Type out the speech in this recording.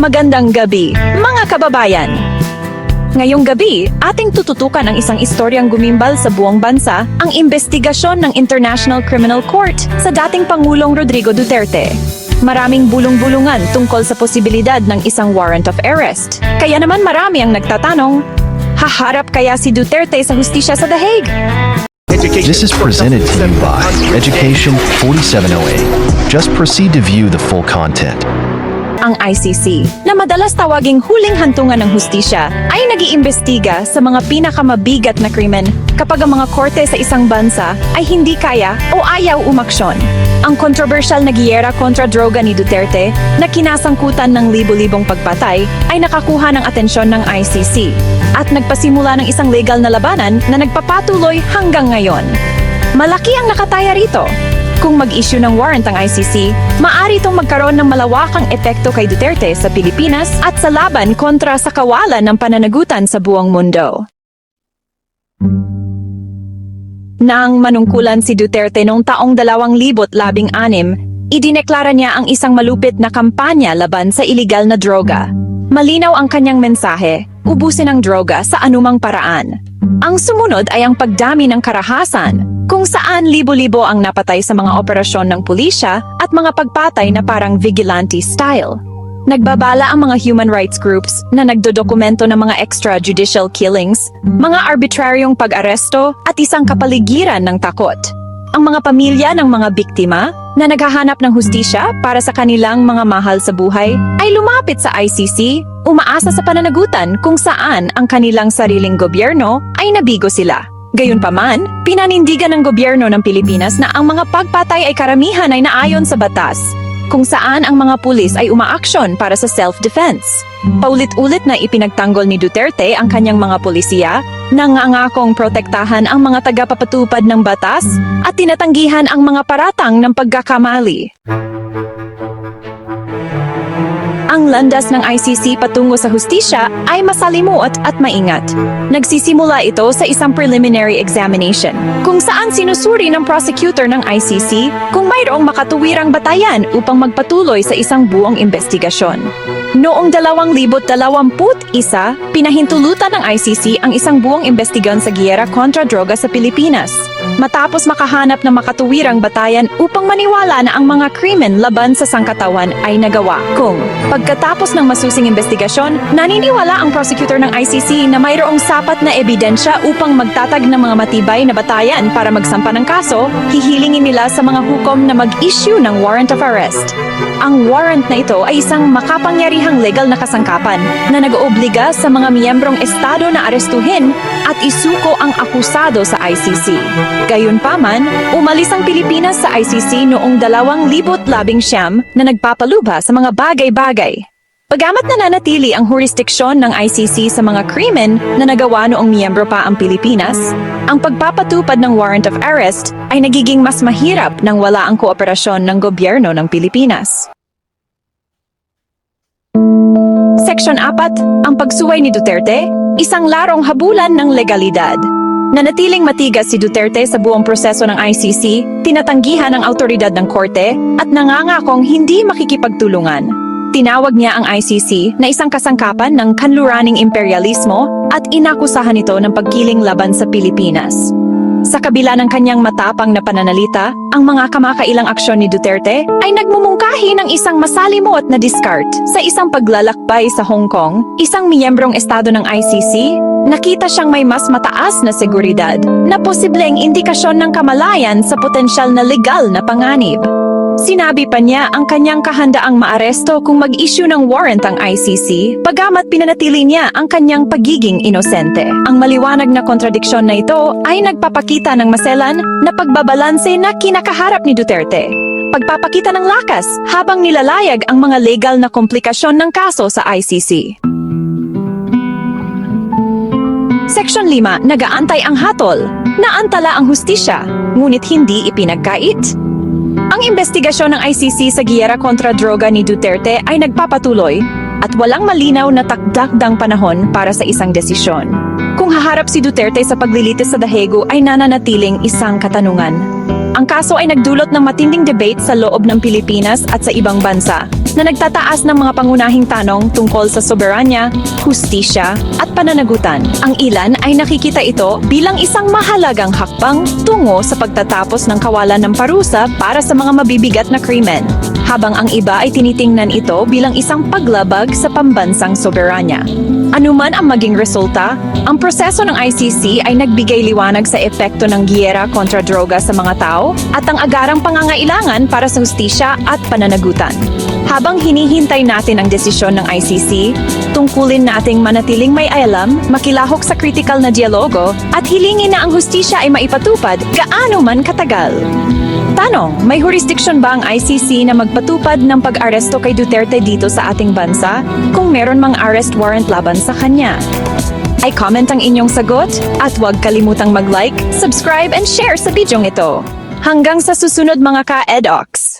Magandang gabi, mga kababayan! Ngayong gabi, ating tututukan ang isang istoryang gumimbal sa buong bansa, ang investigasyon ng International Criminal Court sa dating Pangulong Rodrigo Duterte. Maraming bulong-bulungan tungkol sa posibilidad ng isang warrant of arrest. Kaya naman marami ang nagtatanong, haharap kaya si Duterte sa hustisya sa The Hague? This is presented to you by Education 4708. Just proceed to view the full content. Ang ICC, na madalas tawaging huling hantungan ng hustisya, ay nag-iimbestiga sa mga pinakamabigat na krimen kapag ang mga korte sa isang bansa ay hindi kaya o ayaw umaksyon. Ang kontrobersyal na giyera kontra droga ni Duterte na kinasangkutan ng libo-libong pagpatay ay nakakuha ng atensyon ng ICC at nagpasimula ng isang legal na labanan na nagpapatuloy hanggang ngayon. Malaki ang nakataya rito. Kung mag-issue ng warrant ang ICC, maari itong magkaroon ng malawakang epekto kay Duterte sa Pilipinas at sa laban kontra sa kawalan ng pananagutan sa buong mundo. Nang manungkulan si Duterte noong taong 2016, idineklara niya ang isang malupit na kampanya laban sa iligal na droga. Malinaw ang kanyang mensahe, ubusin ang droga sa anumang paraan. Ang sumunod ay ang pagdami ng karahasan, kung saan libo-libo ang napatay sa mga operasyon ng pulisya at mga pagpatay na parang vigilante style. Nagbabala ang mga human rights groups na nagdodokumento ng mga extrajudicial killings, mga arbitraryong pag-aresto at isang kapaligiran ng takot. Ang mga pamilya ng mga biktima na naghahanap ng hustisya para sa kanilang mga mahal sa buhay ay lumapit sa ICC, umaasa sa pananagutan kung saan ang kanilang sariling gobyerno ay nabigo sila. Gayunpaman, pinanindigan ng gobyerno ng Pilipinas na ang mga pagpatay ay karamihan ay naayon sa batas, kung saan ang mga pulis ay umaaksyon para sa self-defense. Paulit-ulit na ipinagtanggol ni Duterte ang kanyang mga polisiya, nangangakong protektahan ang mga tagapapatupad ng batas at tinatanggihan ang mga paratang ng pagkakamali. Landas ng ICC patungo sa hustisya ay masalimuot at maingat. Nagsisimula ito sa isang preliminary examination, kung saan sinusuri ng prosecutor ng ICC kung mayroong makatuwirang batayan upang magpatuloy sa isang buong investigasyon. Noong 2021, pinahintulutan ng ICC ang isang buong investigasyon sa giyera kontra droga sa Pilipinas. Matapos makahanap ng makatuwirang batayan upang maniwala na ang mga krimen laban sa sangkatawan ay nagawa. Kung pagkatapos ng masusing investigasyon, naniniwala ang prosecutor ng ICC na mayroong sapat na ebidensya upang magtatag ng mga matibay na batayan para magsampa ng kaso, hihilingin nila sa mga hukom na mag-issue ng warrant of arrest. Ang warrant na ito ay isang makapangyarihang legal na kasangkapan na nag-oobliga sa mga miyembrong estado na arestuhin at isuko ang akusado sa ICC. Gayunpaman, umalis ang Pilipinas sa ICC noong 2019 na nagpapaluba sa mga bagay-bagay. Pagamat nananatili ang jurisdiksyon ng ICC sa mga krimen na nagawa noong miyembro pa ang Pilipinas, ang pagpapatupad ng warrant of arrest ay nagiging mas mahirap nang wala ang kooperasyon ng gobyerno ng Pilipinas. Section 4, ang pagsuway ni Duterte, isang larong habulan ng legalidad. Nanatiling matigas si Duterte sa buong proseso ng ICC, tinatanggihan ang autoridad ng korte, at nangangakong hindi makikipagtulungan. Tinawag niya ang ICC na isang kasangkapan ng kanluraning imperialismo at inakusahan ito ng pagkiling laban sa Pilipinas. Sa kabila ng kanyang matapang na pananalita, ang mga kamakailang aksyon ni Duterte ay nagmumungkahi ng isang masalimuot na discard sa isang paglalakbay sa Hong Kong, isang miyembrong estado ng ICC, nakita siyang may mas mataas na seguridad na posibleng indikasyon ng kamalayan sa potensyal na legal na panganib. Sinabi pa niya ang kanyang kahandaang maaresto kung mag-issue ng warrant ang ICC, bagamat pinanatili niya ang kanyang pagiging inosente. Ang maliwanag na kontradiksyon na ito ay nagpapakita ng maselan na pagbabalanse na kinakaharap ni Duterte. Pagpapakita ng lakas habang nilalayag ang mga legal na komplikasyon ng kaso sa ICC. Section 5, nagaantay ang hatol. Naantala ang hustisya, ngunit hindi ipinagkait. Ang investigasyon ng ICC sa giyera kontra droga ni Duterte ay nagpapatuloy at walang malinaw na takdakdang panahon para sa isang desisyon. Kung haharap si Duterte sa paglilitis sa dahego ay nananatiling isang katanungan. Ang kaso ay nagdulot ng matinding debate sa loob ng Pilipinas at sa ibang bansa na nagtataas ng mga pangunahing tanong tungkol sa soberanya, hustisya at pananagutan. Ang ilan ay nakikita ito bilang isang mahalagang hakbang tungo sa pagtatapos ng kawalan ng parusa para sa mga mabibigat na krimen, habang ang iba ay tinitingnan ito bilang isang paglabag sa pambansang soberanya. Anuman ang maging resulta, ang proseso ng ICC ay nagbigay liwanag sa epekto ng giyera kontra droga sa mga tao at ang agarang pangangailangan para sa hustisya at pananagutan. Habang hinihintay natin ang desisyon ng ICC, tungkulin nating manatiling may alam, makilahok sa kritikal na dialogo at hilingin na ang hustisya ay maipatupad gaano man katagal. Tanong, may jurisdiction ba ang ICC na magpatupad ng pag-aresto kay Duterte dito sa ating bansa kung meron mang arrest warrant laban sa kanya? Ay comment ang inyong sagot at huwag kalimutang mag-like, subscribe and share sa bidyong ito. Hanggang sa susunod mga ka-edocs!